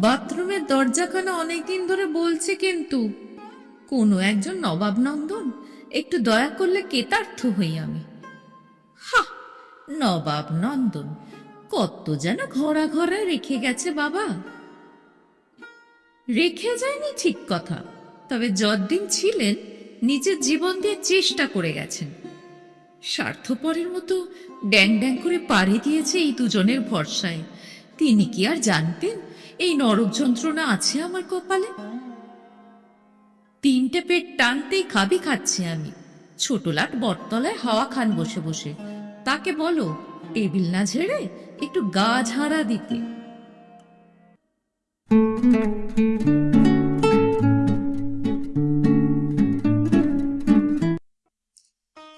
বাথরুমের দরজাখানা অনেকদিন ধরে বলছে কিন্তু। কোনো একজন নবাব নন্দন একটু দয়া করলে কেতার্থ হই আমি। হা নবাব নন্দন কত যেন ঘরা ঘরা রেখে গেছে বাবা। রেখে যায়নি ঠিক কথা, তবে যতদিন ছিলেন, নিজের জীবন দিয়ে চেষ্টা করে গেছেন। স্বার্থপরের মতো ড্যাং ড্যাং করে পাড়ি দিয়েছে এই দুজনের ভরসায়। তিনি কি আর জানতেন? এই নরক যন্ত্রণা আছে আমার কপালে? তিনটে পেট টানতেই খাবি খাচ্ছি আমি। ছোট লাট বটতলায় হাওয়া খান বসে বসে। তাকে বলো, টেবিল না ঝেড়ে একটু গা ঝাড়া দিতে।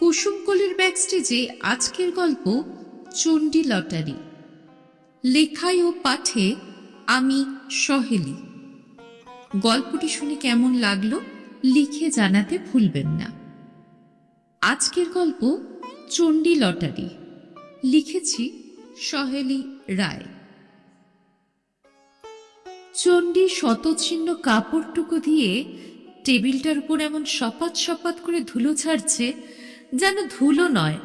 কুসুমকলির ব্যাকস্টেজে আজকের গল্প, চণ্ডী লটারি। লেখায় ও পাঠে আমি সহেলি। গল্পটি শুনে কেমন লাগল লিখে জানাতে ভুলবেন না। আজকের গল্প চণ্ডী লটারি। লিখেছি সহেলি রায়। চণ্ডী শতচ্ছিন্ন কাপড়টুকু দিয়ে টেবিলটার উপর এমন সপাত সপাত করে ধুলো ছাড়ছে যেন ধুলো নয়,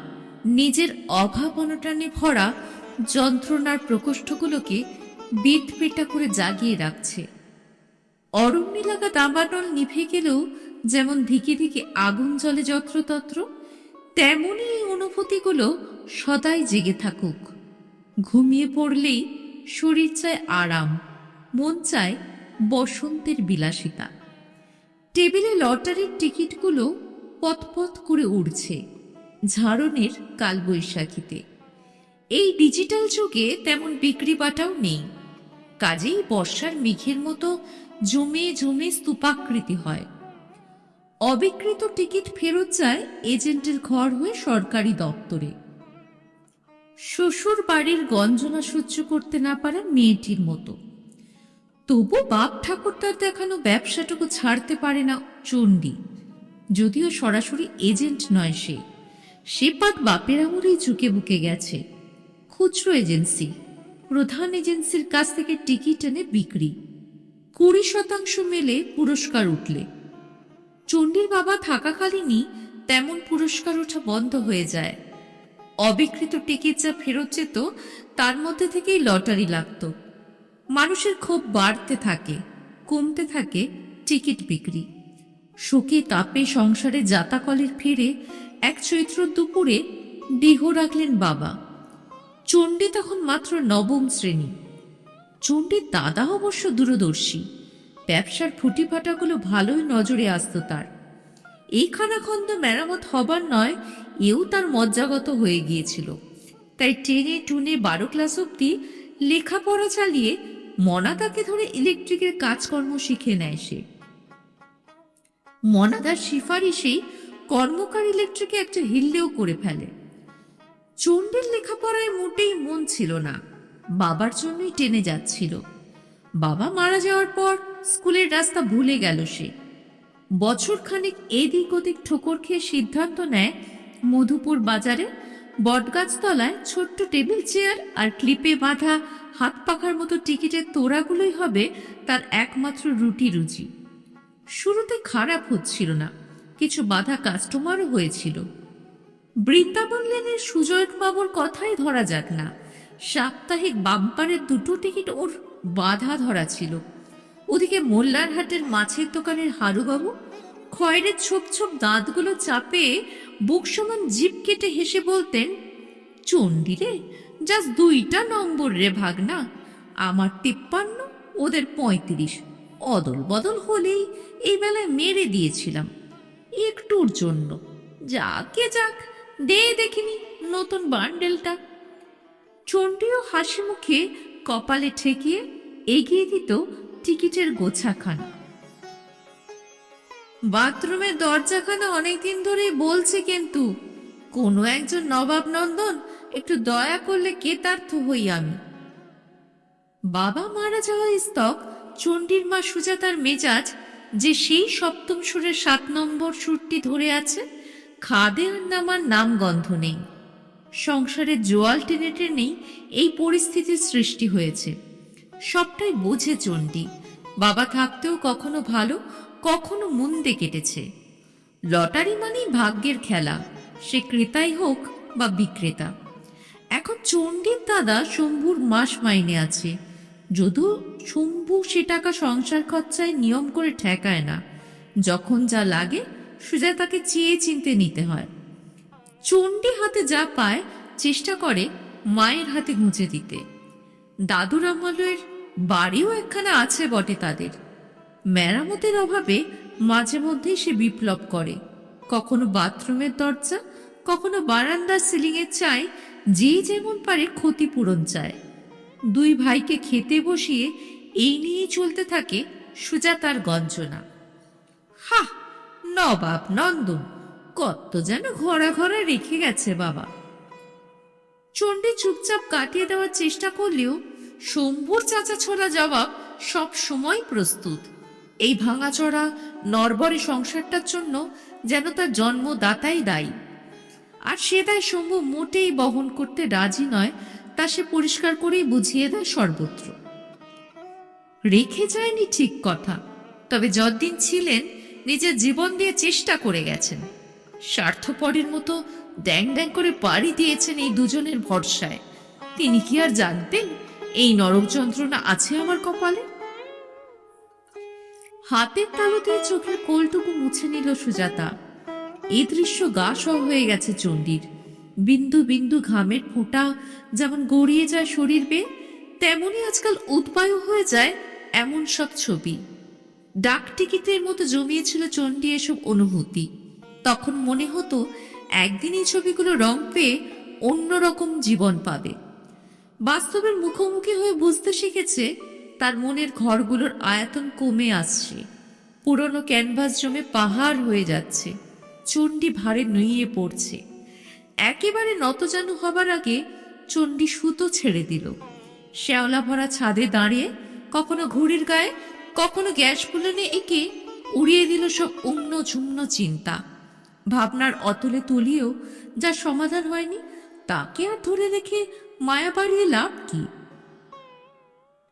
নিজের অভাব অনটানে ভরা যন্ত্রণার প্রকোষ্ঠগুলোকে বেত পেটা করে জাগিয়ে রাখছে। অরণ্য লাগা দাবানল নিভে গেলেও যেমন ধিকে ধিকে আগুন জ্বলে যত্রতত্র তেমনই এই অনুভূতিগুলো সদাই জেগে থাকুক। ঘুমিয়ে পড়লেই শরীর চায় আরাম, মন চায় বসন্তের বিলাসিতা। টেবিলে লটারির টিকিটগুলো পথপথ করে উড়ছে ঝাড়নের কালবৈশাখীতে। এই ডিজিটাল যুগে তেমন বিক্রি বাটাও নেই। কাজেই বর্ষার মেঘের মতো জমে জমে স্তূপাকৃতি হয়। অবিকৃত টিকিট ফেরত যায় এজেন্টের ঘর হয়ে সরকারি দপ্তরে। শ্বশুর বাড়ির গঞ্জনা সহ্য করতে না পারা মেয়েটির মতো। তবু বাপ ঠাকুরটার দেখানো ব্যবসাটুকু ছাড়তে পারে না চণ্ডী। যদিও সরাসরি এজেন্ট নয় সে। সে পাত বাপের আমলেই ঝুঁকে বুকে গেছে। খুচরো এজেন্সি। প্রধান এজেন্সির কাছ থেকে টিকিট এনে বিক্রি। কুড়ি শতাংশ মেলে পুরস্কার উঠলে। চণ্ডীর বাবা থাকাকালীনই তেমন পুরস্কার ওঠা বন্ধ হয়ে যায়। অবিকৃত টিকিট যা ফেরত যেত, তার মধ্যে থেকেই লটারি লাগতো। মানুষের ক্ষোভ বাড়তে থাকে, কমতে থাকে টিকিট বিক্রি। শোকে তাপে সংসারে জাতাকলের ফিরে এক চৈত্র দুপুরে দেহ রাখলেন বাবা। চণ্ডী তখন মাত্র নবম শ্রেণি। চণ্ডীর দাদা অবশ্য দূরদর্শী। ব্যবসার ফুটিফাটাগুলো ভালোই নজরে আসত তার। এই খানাখন্দ মেরামত হবার নয়, এও তার মজ্জাগত হয়ে গিয়েছিল। তাই টেনে টুনে বারো ক্লাস অব্দি লেখাপড়া চালিয়ে মনাদাকে ধরে ইলেকট্রিকের কাজকর্ম শিখে নেয় সে। মনাদার সিফারিশেই কর্মকার ইলেকট্রিকে একটা হিল্লেও করে ফেলে। চণ্ডীর লেখাপড়ায় মোটেই মন ছিল না। বাবার জন্যই টেনে যাচ্ছিল। বাবা মারা যাওয়ার পর স্কুলের রাস্তা ভুলে গেল সে। বছর খানিক এদিক ওদিক ঠোকর খেয়ে সিদ্ধান্ত নেয়, মধুপুর বাজারে বটগাছতলায় ছোট্ট টেবিল চেয়ার আর ক্লিপে বাঁধা হাত পাখার মতো টিকিটের তোড়াগুলোই হবে তার একমাত্র রুটি রুজি। শুরুতে খারাপ হচ্ছিল না, কিছু বাধা কাস্টমারও হয়েছিল। বৃন্দাবন লেনের সুজয় বাবুর কথাই ধরা যাক না। সাপ্তাহিক বাম্পারের দুটো টিকিট ওর বাধা ধরা ছিল। ওদিকে মোল্লারহাটের মাছের দোকানের হারুবাবু খয়ের ছোপ ছোপ দাঁতগুলো চাপে বুক সমান জিপ কেটে হেসে বলতেন, চণ্ডী রে জাস্ট দুইটা নম্বর রে ভাগনা। আমার তিপ্পান্ন, ওদের পঁয়ত্রিশ। অদল বদল হলেই এই বেলায় মেরে দিয়েছিলাম। একটুর জন্য। যাকে যাক দে দেখিনি নতুন বান্ডেলটা। চণ্ডীও হাসি মুখে কপালে ঠেকিয়ে এগিয়ে দিত টিকিটের গোছাখানা। বাথরুমের দরজাখানা অনেকদিন ধরেই বলছে কিন্তু, কোনো একজন নবাব নন্দন একটু দয়া করলে কেতার্থ হই আমি। বাবা মারা যাওয়া স্তক চণ্ডীর মা সুজাতার মেজাজ যে সেই সপ্তম সুরের সাত নম্বর সুরটি ধরে আছে খাদে আর নামার নাম গন্ধ নেই। সংসারে জোয়াল টেনে টেনেই এই পরিস্থিতির সৃষ্টি হয়েছে। সবটাই বোঝে চণ্ডী। বাবা থাকতেও কখনো ভালো, কখনো মন্দে কেটেছে। লটারি মানেই ভাগ্যের খেলা, সে ক্রেতাই হোক বা বিক্রেতা। এখন চণ্ডীর দাদা শম্ভুর মাস মাইনে আছে। যদিও শম্ভু সে টাকা সংসার খরচায় নিয়ম করে ঠেকায় না, যখন যা লাগে সুজাতাকে চেয়ে চিনতে নিতে হয়। চণ্ডী হাতে যা পায় চেষ্টা করে মায়ের হাতে গুঁজে দিতে। দাদুর আমলের বাড়িও একখানা আছে বটে তাদের। মেরামতের অভাবে মাঝে মধ্যেই সে বিপ্লব করে। কখনো বাথরুমের দরজা, কখনো বারান্দার সিলিংয়ে চায়, যে যেমন পারে ক্ষতিপূরণ চায়। দুই ভাইকে খেতে বসিয়ে এই নিয়েই চলতে থাকে সুজাতার গঞ্জনা। হা নবাব নন্দন, কত যেন ঘোরা ঘোরা রেখে গেছে বাবা। চণ্ডী চুপচাপ কাটিয়ে দেওয়ার চেষ্টা করলেও শম্ভুর চাচা ছোড়া জবাব সব সময় প্রস্তুত। এই ভাঙাচড়া নরবরে সংসারটার জন্য যেন তার জন্মদাতাই দায়ী। আর সে দায় শম্ভু মোটেই বহন করতে রাজি নয়, তা সে পরিষ্কার করেই বুঝিয়ে দেয় সর্বত্র। রেখে যায়নি ঠিক কথা, তবে যতদিন ছিলেন নিজের জীবন দিয়ে চেষ্টা করে গেছেন। স্বার্থপরের মতো ড্যাং ড্যাং করে পাড়ি দিয়েছেন এই দুজনের ভরসায়। তিনি কি আর জানতেন এই নরক যন্ত্রণা আছে আমার কপালে? হাতের তালু দিয়ে চোখের কোলটুকু মুছে নিল সুজাতা। এই দৃশ্য গা সহ হয়ে গেছে চণ্ডীর। বিন্দু বিন্দু ঘামের ফোঁটা যেমন গড়িয়ে যায় শরীর বেয়ে তেমনই আজকাল উৎপায় হয়ে যায় এমন সব ছবি। ডাক টিকিটের মতো জমিয়েছিল চণ্ডী এসব অনুভূতি। তখন মনে হতো, একদিন এই ছবিগুলো রং পেয়ে অন্যরকম জীবন পাবে। বাস্তবের মুখোমুখি হয়ে বুঝতে শিখেছে, তার মনের ঘরগুলোর আয়তন কমে আসছে। পুরনো ক্যানভাস জমে পাহাড় হয়ে যাচ্ছে। চণ্ডী ভারে নুইয়ে পড়ছে। একেবারে নতজানু হবার আগে চণ্ডী সুতো ছেড়ে দিল। শ্যাওলা ভরা ছাদে দাঁড়িয়ে কখনো ঘুড়ির গায়ে কখনো গ্যাস বুলনে এঁকে উড়িয়ে দিল সব অন্য ঝুমনো চিন্তা। ভাবনার অতলে তুলিয়েও যার সমাধান হয়নি, তাকে আর ধরে রেখে মায়া বাড়িয়ে লাভ কি?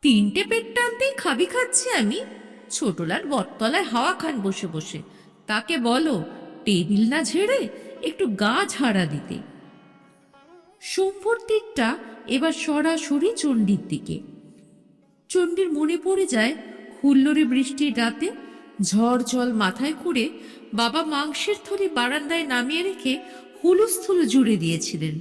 তিনটে পেট টানতেই খাবি খাচ্ছি আমি। ছোটলার বটতলায় হাওয়া খান বসে বসে। তাকে বলো, টেবিল না ঝেড়ে একটু গা ঝাড়া দিতে। শম্ভুর তীরটা এবার সরাসরি চণ্ডীর দিকে। চণ্ডীর মনে পড়ে যায় হুল্লোড়ে বৃষ্টির রাতে ঝড় জল মাথায় করে বাবা মাংসের থলি বারান্দায় নামিয়ে রেখে হুলুস্থুল জুড়ে দিয়েছিলেন।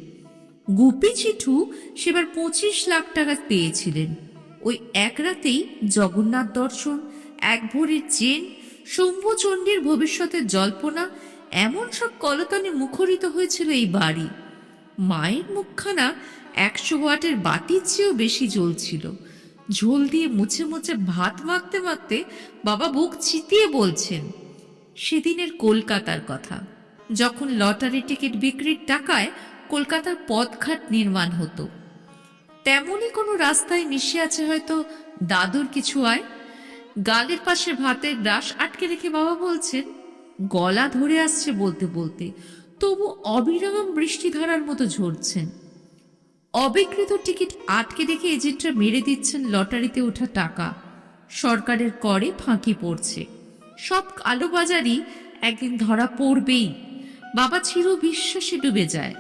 গুপি চিঠু সেবার পঁচিশ লাখ টাকা পেয়েছিলেন। ওই এক রাতেই জগন্নাথ দর্শন, এক ভরির চেন শম্ভু চণ্ডীর ভবিষ্যতের জল্পনা, এমন সব কলতানে মুখরিত হয়েছিল এই বাড়ি। মায়ের মুখখানা একশো ওয়াটের বাতির চেয়েও বেশি জ্বলছিল। ঝোল দিয়ে মুছে মুছে ভাত মাখতে মাখতে বাবা বুক চিতিয়ে বলছেন, সেদিনের কলকাতার কথা। যখন লটারি টিকিট বিক্রির টাকায় কলকাতার পথঘাট নির্মাণ হতো, তেমনই কোনো রাস্তায় মিশে আছে হয়তো দাদুর কিছু আয়? গালের পাশে ভাতের গ্রাস আটকে রেখে বাবা বলছেন, গলা ধরে আসছে বলতে বলতে। তবু অবিরাম বৃষ্টিধারার মতো ঝরছেন। অবিকৃত টিকিট আটকে রেখে এজেন্টরা মেরে দিচ্ছেন লটারিতে ওঠা টাকা। সরকারের করে ফাঁকি পড়ছে। সব কালোবাজারই একদিন ধরা পড়বেই। বাবা চির বিশ্বাসে ডুবে যায়।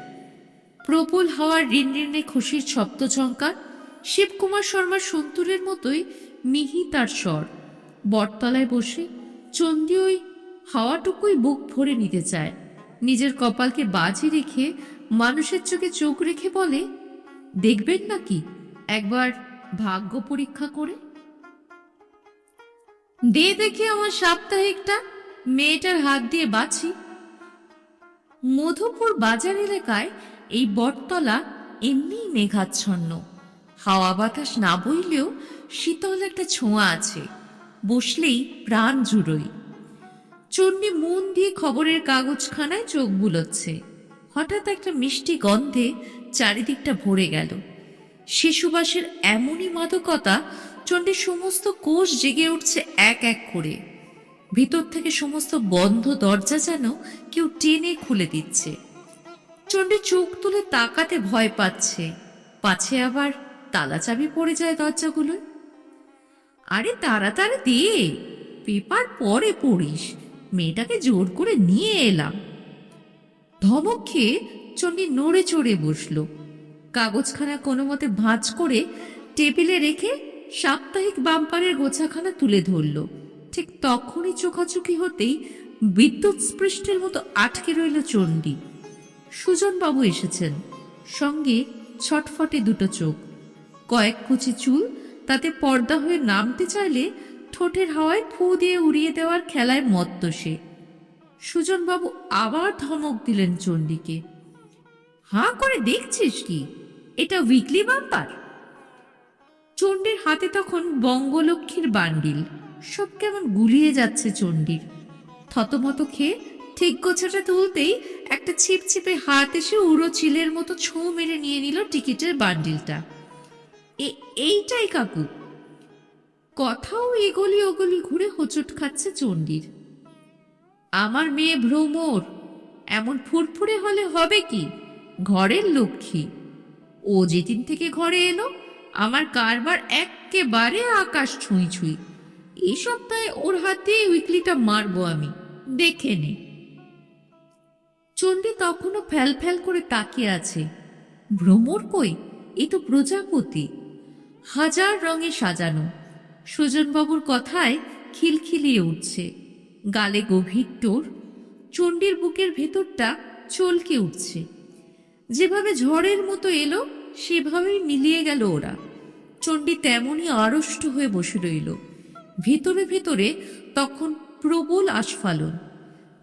প্রবল হাওয়ার ঋণ ঋণে খুশির শব্দঝঙ্কার শিবকুমার শর্মার সন্তুরের মতোই মিহি তার স্বর। বটতলায় বসে চন্দি ওই হাওয়াটুকুই বুক ভরে নিতে চায়। নিজের কপালকে বাজি রেখে মানুষের চোখে চোখ রেখে বলে দেখবেন নাকি? একবার ভাগ্য পরীক্ষা করে? দে দেখে আমার সাপ্তাহিকটা, মেয়েটার হাত দিয়ে বাছি মধুপুর বাজার এলাকায় এই বটতলা এমনিই মেঘাচ্ছন্ন। হাওয়া বাতাস না বইলেও শীতল একটা ছোঁয়া আছে। বসলেই প্রাণ জুড়োই। চন্ডী মন দিয়ে খবরের কাগজখানায় চোখ বুলোচ্ছে। হঠাৎ একটা মিষ্টি গন্ধে চারিদিকটা ভরে গেল। শিশুবাসের এমনই মাদকতা চণ্ডীর সমস্ত কোষ জেগে উঠছে এক এক করে। ভিতর থেকে সমস্ত বন্ধ দরজা যেন কেউ টেনে খুলে দিচ্ছে। চণ্ডী চোখ তুলে তাকাতে ভয় পাচ্ছে। পাছে আবার তালা চাবি পড়ে যায় দরজাগুলোয়। আরে তাড়াতাড়ি দে, পেপার পরে পড়িস, মেয়েটাকে জোর করে নিয়ে এলাম। ধমক খেয়ে চণ্ডী নড়ে চড়ে বসল। কাগজখানা কোনো মতে ভাঁজ করে টেবিলে রেখে সাপ্তাহিক বাম্পারের গোছাখানা তুলে ধরল। ঠিক তখনই চোখাচোখি হতেই বিদ্যুৎ স্পৃষ্টের মতো আটকে রইল চণ্ডী। সুজনবাবু এসেছেন। সঙ্গে ছটফটে দুটো চোখ। কয়েক কুচি চুল, তাতে পর্দা হয়ে নামতে চাইলে ঠোঁটের হাওয়ায় ফু দিয়ে উড়িয়ে দেওয়ার খেলায় মত্ত সে। সুজনবাবু আবার ধমক দিলেন চণ্ডীকে। হাঁ করে দেখছিস কি? এটা উইকলি বাম্পার চণ্ডীর হাতে তখন বঙ্গলক্ষ্মীর বান্ডিল। সব কেমন গুলিয়ে যাচ্ছে চণ্ডীর। থতমত খেয়ে ঠিক গোছাটা তুলতেই একটা ছিপছিপে হাত এসে উড়ো চিলের মতো ছোঁ মেরে নিয়ে নিল টিকিটের বান্ডিলটা। এইটাই কাকু। কথাও এগলি ওগলি ঘুরে হোঁচট খাচ্ছে চণ্ডীর। আমার মেয়ে ভ্রমর। এমন ফুরফুরে হলে হবে কি? ঘরের লক্ষ্মী। ও যেদিন থেকে ঘরে এলো, আমার কারবার একেবারে আকাশ ছুঁই ছুঁই। এই সপ্তাহে ওর হাতে উইকলিটা মারবো আমি। দেখে নে। চণ্ডী তখনও ফ্যাল ফ্যাল করে তাকিয়ে আছে। ভ্রমর কই? এ তো প্রজাপতি। হাজার রঙে সাজানো। সুজনবাবুর কথায় খিলখিলিয়ে উঠছে। গালে গভীর টোর, চণ্ডীর বুকের ভেতরটা চলকে উঠছে। যেভাবে ঝড়ের মতো এলো, সেভাবেই মিলিয়ে গেল ওরা। চণ্ডী তেমনই আড়ষ্ট হয়ে বসে রইল। ভেতরে ভেতরে তখন প্রবল আস্ফালন।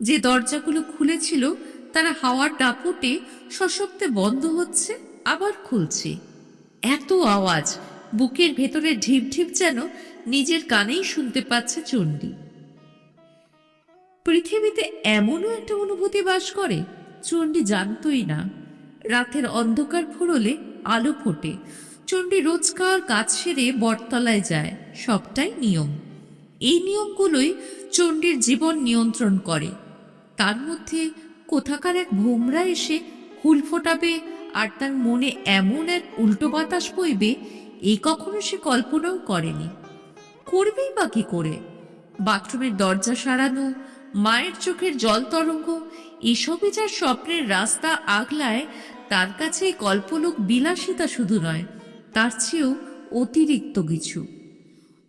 যে দরজাগুলো খুলেছিল, তারা হাওয়ার দাপটে সশব্দে বন্ধ হচ্ছে, আবার খুলছে। এত আওয়াজ, বুকের ভেতরে ঢিপ ঢিপ যেন নিজের কানেই শুনতে পাচ্ছে চণ্ডী। পৃথিবীতে এমনও একটা অনুভূতি বাস করে, চণ্ডী জানতই না। রাতের অন্ধকার ফুরলে আলো ফোটে। চণ্ডী রোজকার কাজ সেরে বটতলায় যায়, সবটাই নিয়ম। এই নিয়মগুলোই চণ্ডীর জীবন নিয়ন্ত্রণ করে। তার মধ্যে কোথাকার এক ভোমরা এসে হুল ফোটাবে আর তার মনে এমন এক উল্টো বাতাস বইবে এই কখনো সে কল্পনাও করেনি। করবেই বা কি করে? বাথরুমের দরজা সারানো মায়ের চোখের জল তরঙ্গ এসবই যার স্বপ্নের রাস্তা আগলায় তার কাছে কল্পলোক বিলাসিতা শুধু নয়, তার চেয়েও অতিরিক্ত কিছু।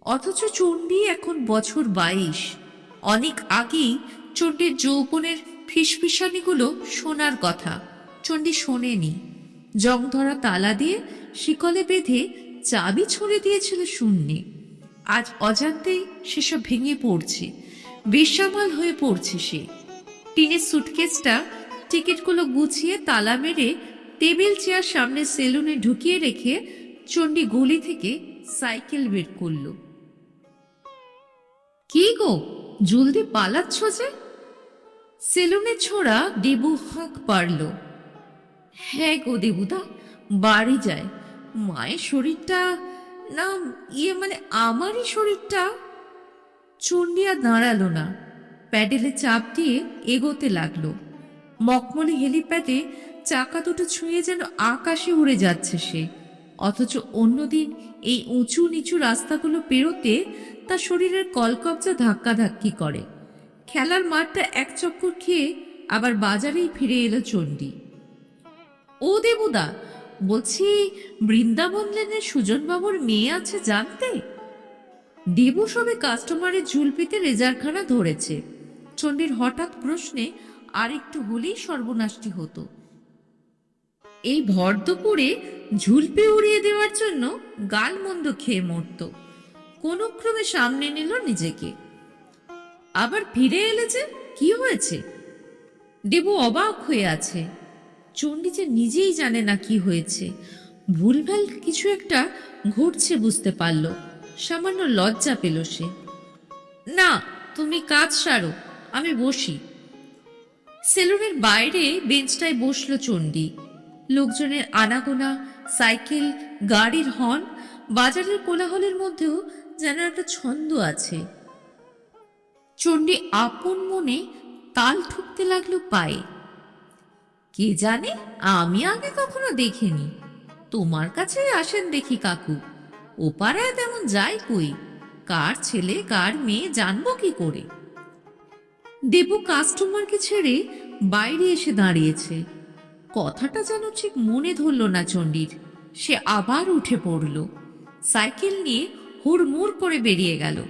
অথচ চণ্ডী এখন বছর বাইশ। অনেক আগেই চণ্ডীর যৌবনের ফিসফিসানিগুলো শোনার কথা। চণ্ডী শোনেনি। জং ধরা তালা দিয়ে শিকলে বেঁধে চাবি ছড়ে দিয়েছিল শূন্যে। আজ অজান্তেই সেসব ভেঙে পড়ছে। বেসামাল হয়ে পড়ছে সে। টিনের সুটকেসটা টিকিটগুলো গুছিয়ে তালা মেরে টেবিল চেয়ার সামনে সেলুনে ঢুকিয়ে রেখে চণ্ডী গলি থেকে সাইকেল বের করল। কি গো, জলদি পালাচ্ছ যে? সেলুনে ছোড়া দেবু হাঁক পারল। হ্যাঁ গো দেবুদা, বাড়ি যায় মায়ের শরীরটা, না ইয়ে মানে আমারই শরীরটা আর দাঁড়াল না। প্যাডেলে চাপ দিয়ে এগোতে লাগল। মকমলি হেলিপ্যাডে চাকা দুটো ছুঁয়ে যেন আকাশে উড়ে যাচ্ছে সে। অথচ অন্যদিন এই উঁচু নিচু রাস্তাগুলো পেরোতে তার শরীরের কলকবজা ধাক্কাধাক্কি করে। খেলার মাঠটা এক চক্কর খেয়ে আবার বাজারেই ফিরে এলো চণ্ডী। ও দেবুদা, বলছি বৃন্দাবন লেনের সুজনবাবুর মেয়ে আছে জানতে? দেবু সবে কাস্টমারের ঝুলপিতে রেজারখানা ধরেছে। চণ্ডীর হঠাৎ প্রশ্নে আর একটু হলেই সর্বনাশটি হতো। এই ভর দুপুরে ঝুলপি উড়িয়ে দেওয়ার জন্য গালমন্দ খেয়ে মরত। কোনো ক্রমে সামনে নিল নিজেকে। আবার ফিরে এলে যে কি হয়েছে? দেবু অবাক হয়ে আছে। চণ্ডী যে নিজেই জানে না কি হয়েছে। ভুলভাল কিছু একটা ঘটছে বুঝতে পারল। সামান্য লজ্জা পেল সে। না, তুমি কাজ সারো, আমি বসি। সেলুনের বাইরে বেঞ্চটায় বসল চণ্ডী। লোকজনের আনাগোনা, সাইকেল, গাড়ির হর্ন, বাজারের কোলাহলের মধ্যেও যেন একটা ছন্দ আছে। চণ্ডী আপন মনে তাল ঠুকতে লাগল পায়ে। কে জানে, আমি আগে কখনো দেখিনি। তোমার কাছে আসেন দেখি কাকু। ও তেমন যাই কই? কার ছেলে, কার মেয়ে, জানব কি করে? দেবু কাস্টমারকে ছেড়ে বাইরে এসে দাঁড়িয়েছে। কথাটা যেন ঠিক মনে ধরল না চণ্ডীর। সে আবার উঠে পড়ল। সাইকেল নিয়ে হুড়মুড় করে বেরিয়ে গেল।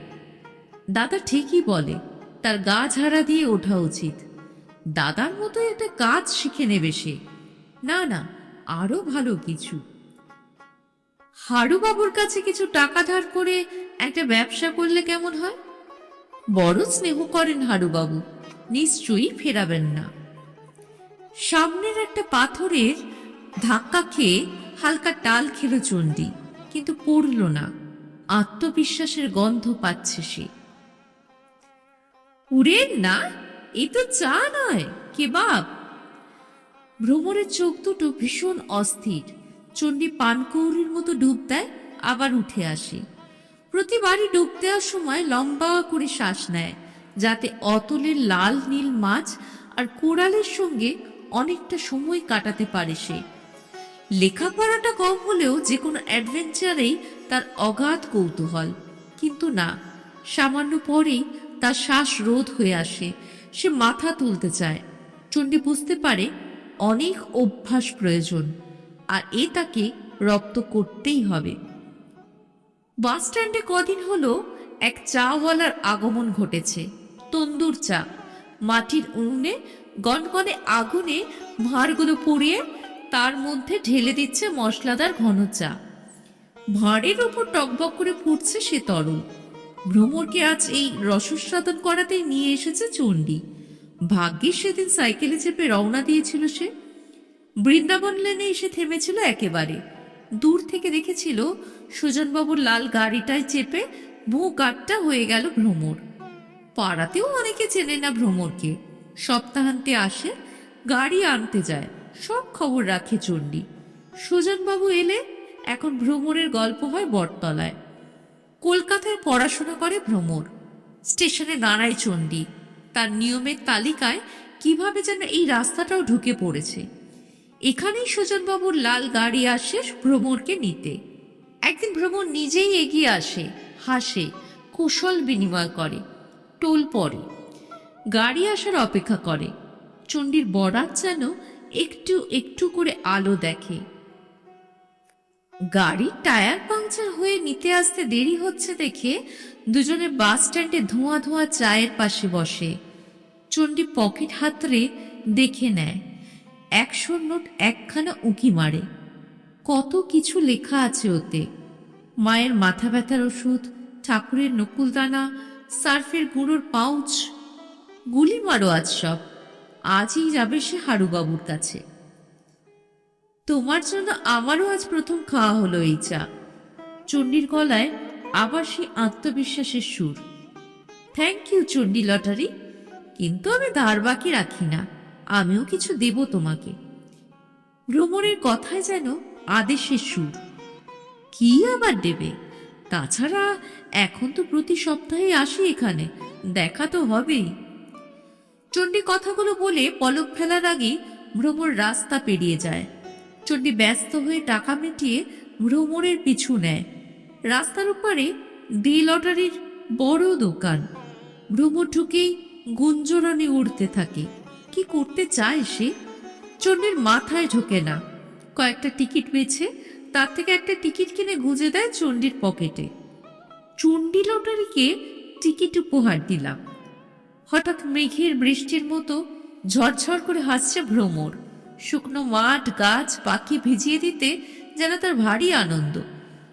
দাদা ঠিকই বলে, তার গা ঝাড়া দিয়ে ওঠা উচিত। দাদার মতো একটা কাজ শিখে নেবে সে। না না, আরও ভালো কিছু। হারুবাবুর কাছে কিছু টাকা ধার করে একটা ব্যবসা করলে কেমন হয়? বড় স্নেহ করেন হারুবাবু নিশ্চয়ই ফেরাবেন না। সামনের একটা পাথরের ধাক্কা খেয়ে হালকা টাল খেলো চণ্ডী, কিন্তু পড়ল না। আত্মবিশ্বাসের গন্ধ পাচ্ছে সে। উড়ে না, এ তো চা নয়, কেবাব? ভ্রমরের চোখ দুটো ভীষণ অস্থির। চণ্ডী পানকৌড়ির মতো ডুব দেয়, আবার উঠে আসে। প্রতিবারই ডুব দেওয়ার সময় লম্বা করে শ্বাস নেয়, যাতে অতলের লাল নীল মাছ আর কোরালের সঙ্গে অনেকটা সময় কাটাতে পারে সে। লেখাপড়াটা কম হলেও যে কোনো অ্যাডভেঞ্চারেই তার অগাধ কৌতূহল। কিন্তু না, সামান্য পরেই তার শ্বাস রোধ হয়ে আসে, সে মাথা তুলতে চায়। চণ্ডী বুঝতে পারে, অনেক অভ্যাস প্রয়োজন। আর এ তাকে রপ্ত করতেই হবে। বাস স্ট্যান্ডে কদিন হলো এক চাওয়ালার আগমন ঘটেছে। তন্দুর চা। মাটির উনুনে, গনগনে আগুনে ভাঁড়গুলো পুড়িয়ে তার মধ্যে ঢেলে দিচ্ছে মশলাদার ঘন চা। ভাঁড়ের ওপর টকবক করে ফুটছে সে তরল। ভ্রমরকে আজ এই রসস্বাদন করাতেই নিয়ে এসেছে চণ্ডী। ভাগ্যিস সেদিন সাইকেলে চেপে রওনা দিয়েছিল সে। বৃন্দাবন লেনে এসে থেমেছিল একেবারে। দূর থেকে দেখেছিল সুজনবাবুর লাল গাড়িটায় চেপে ভূ গাটটা হয়ে গেল ভ্রমর। পাড়াতেও অনেকে চেনে না ভ্রমরকে। সপ্তাহান্তে আসে, গাড়ি আনতে যায়, সব খবর রাখে চণ্ডী। সুজনবাবু এলে এখন ভ্রমরের গল্প হয় বটতলায়। কলকাতায় পড়াশোনা করে ভ্রমর। স্টেশনে দাঁড়ায় চণ্ডী। তার নিয়মের তালিকায় কীভাবে যেন এই রাস্তাটাও ঢুকে পড়েছে। এখানেই সুজনবাবুর লাল গাড়ি আসে ভ্রমরকে নিতে। একদিন ভ্রমর নিজেই এগিয়ে আসে, হাসে, কুশল বিনিময় করে, টোল পড়ে গাড়ি আসার অপেক্ষা করে। চণ্ডীর বরাত যেন একটু একটু করে আলো দেখে। গাড়ির টায়ার পাংচার হয়ে নিতে আসতে দেরি হচ্ছে দেখে দুজনে বাস স্ট্যান্ডে ধোঁয়া ধোঁয়া চায়ের পাশে বসে। চণ্ডী পকেট হাতরে দেখে নেয়। একশোর নোট একখানা উঁকি মারে। কত কিছু লেখা আছে ওতে। মায়ের মাথা ব্যথার ওষুধ, ঠাকুরের নকুলদানা, সার্ফের গুঁড়োর পাউচ। গুলি মারো আজ সব। আজই যাবে সে হারুবাবুর কাছে। তোমার জন্য আমারও আজ প্রথম খাওয়া হলো এই চা। চণ্ডীর গলায় আবার সেই আত্মবিশ্বাসের সুর। Thank you Chandi lottery. কিন্তু আমি ধার বাকি রাখি না। আমিও কিছু দেব তোমাকে। ভ্রমণের কথায় যেন আদেশের সুর। কি আবার দেবে? তাছাড়া এখন তো প্রতি সপ্তাহে আসি এখানে, দেখা তো হবেই। চণ্ডী কথাগুলো বলে পলক ফেলার আগে ভ্রমর রাস্তা পেরিয়ে যায়। চণ্ডী ব্যস্ত হয়ে টাকা মিটিয়ে ভ্রমরের পিছু নেয়। রাস্তার ওপারে ডি লটারির বড় দোকান। ভ্রমর ঢুকেই গুঞ্জরানি উড়তে থাকে। কি করতে চায় সে? চণ্ডীর মাথায় ঢোকে না। কয়েকটা টিকিট বেছে, তার থেকে একটা টিকিট কিনে গুঁজে দেয় চণ্ডীর পকেটে। চণ্ডী লটারিকে টিকিট উপহার দিলাম। হঠাৎ মেঘের বৃষ্টির মতো ঝরঝর করে হাসছে ভ্রমর। শুকনো মাঠ, গাছ, পাখি ভিজিয়ে দিতে যেন তার ভারী আনন্দ।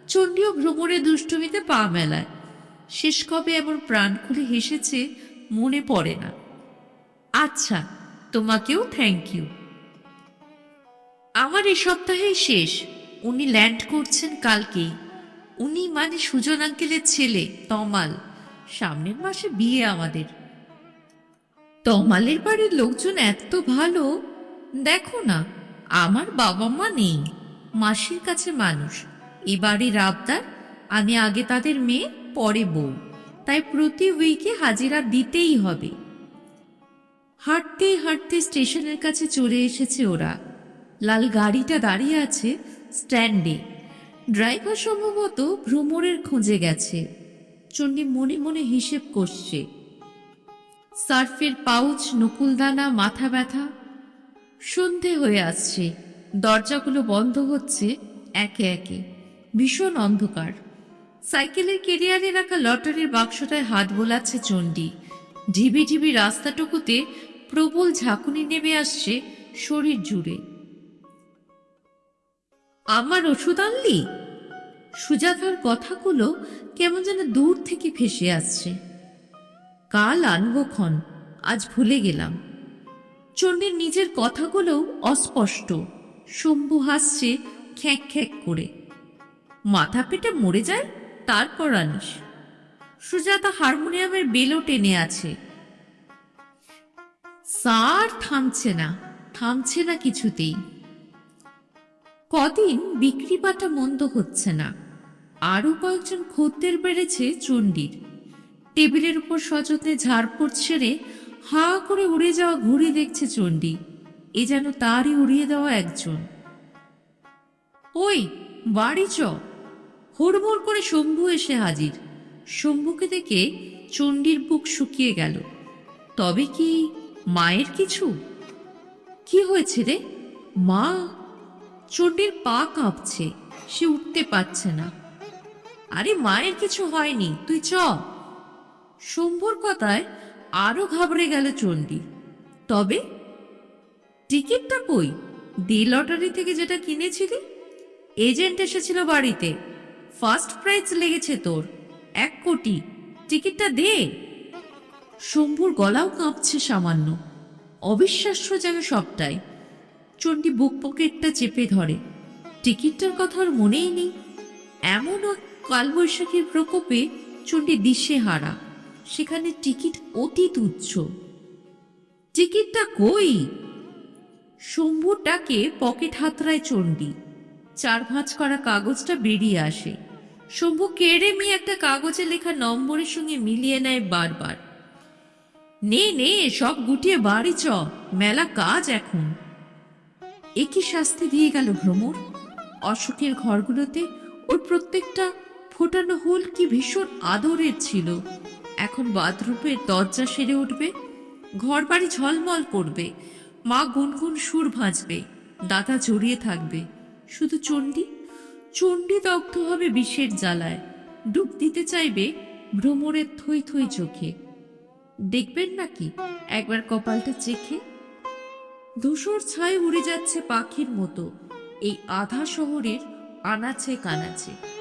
চণ্ডীও ভ্রমরের দুষ্টুমিতে পা মেলায়। শেষ কবে এমন প্রাণ খুলে হেসেছে মনে পড়ে না। আচ্ছা তোমাকেও থ্যাংক ইউ আমার এ সপ্তাহে শেষ। উনি ল্যান্ড করছেন কালকেই। উনি মানে সুজন আঙ্কেলের ছেলে, তমাল। সামনের মাসে বিয়ে আমাদের। তমালের বাড়ির লোকজন এত ভালো, দেখো না, আমার বাবা মা নেই, মাসির কাছে মানুষ। এ বাড়ির আবদার, আমি আগে তাদের মেয়ে, পরে বউ। তাই প্রতি উইকে হাজিরা দিতেই হবে। হাঁটতে হাঁটতে স্টেশনের কাছে চলে এসেছে ওরা। লাল গাড়িটা দাঁড়িয়ে আছে স্ট্যান্ডে। ড্রাইভার সম্ভবত ভ্রমরের খোঁজে গেছে। চণ্ডী মনে মনে হিসেব করছে। সার্ফের পাউচ, নকুলদানা, মাথা ব্যথা। সন্ধে হয়ে আসছে। দরজাগুলো বন্ধ হচ্ছে একে একে। ভীষণ অন্ধকার। সাইকেলের কেরিয়ারে রাখা লটারির বাক্সটায় হাত বোলাচ্ছে চণ্ডী। ঢিবি ঢিবি রাস্তাটুকুতে প্রবল ঝাঁকুনি নেমে আসছে শরীর জুড়ে। আমার ওষুধ আনলি? সুজাতার কথাগুলো কেমন যেন দূর থেকে ভেসে আসছে। কাল আনব ক্ষণ, আজ ভুলে গেলাম। চণ্ডীর নিজের কথাগুলোও অস্পষ্ট, শম্ভু হাসছে খ্যাঁক খ্যাঁক করে। মাথা পেটে মরে যায়, তারপর আনিস। সুজাতা হারমোনিয়ামের বেলও টেনে আছে। সার থামছে না থামছে না কিছুতেই। কদিন বিক্রি বাটা মন্দ হচ্ছে না। আরও কয়েকজন খদ্দের বেড়েছে চণ্ডীর। টেবিলের উপর সযত্নে ঝাড়পোট সেরে হা করে উড়ে যাওয়া ঘুড়ি দেখছে চণ্ডী। এ যেন তারই উড়িয়ে দেওয়া একজন। ওই, বাড়ি চ। হুড়মুড় করে শম্ভু এসে হাজির। শম্ভুকে দেখে চণ্ডীর বুক শুকিয়ে গেল। তবে কি মায়ের কিছু? কি হয়েছে রে? মা, চণ্ডীর পা কাঁপছে, সে উঠতে পারছে না। আরে মায়ের কিছু হয়নি, তুই চ। শম্ভুর কথায় আরও ঘাবড়ে গেল চণ্ডী। তবে টিকিটটা কই? দি লটারি থেকে যেটা কিনেছিলি? এজেন্ট এসেছিল বাড়িতে। ফার্স্ট প্রাইজ লেগেছে তোর। এক কোটি। টিকিটটা দে। শম্ভুর গলাও কাঁপছে সামান্য। অবিশ্বাস্য যেন সবটাই। চণ্ডী বুক পকেটটা চেপে ধরে। টিকিটটার কথা আর মনেই নেই। এমন কালবৈশাখীর প্রকোপে চণ্ডী দিশে হারা। সেখানে টিকিট অতি তুচ্ছ। টিকিটটা কই? শম্ভুর ডাকে পকেট হাতড়ায় চণ্ডী। চার ভাঁজ করা কাগজটা বেরিয়ে আসে। শম্ভু কেড়ে মিয়ে একটা কাগজে লেখা নম্বরের সঙ্গে মিলিয়ে নেয় বারবার। নে নে, সব গুটিয়ে বাড়ি চ, মেলা কাজ এখন। একই শাস্তি দিয়ে গেল ভ্রমর। অশোকের ঘরগুলোতে ওর প্রত্যেকটা ফোটানো হোল কি ভীষণ আদরের ছিল। এখন বাথরুমের দরজা সেরে উঠবে ঘর বাড়ি ঝলমল করবে, মা গুনগুন সুর ভাজবে, দাদা জড়িয়ে থাকবে। শুধু চণ্ডী? চণ্ডী দগ্ধ হবে বিষের জ্বালায়। ডুব দিতে চাইবে ভ্রমরের থই থই চোখে। দেখবেন নাকি? একবার কপালটা চেখে। ধূসর ছায় উড়ে যাচ্ছে পাখির মতো। এই আধা শহরের আনাছে কানাচে।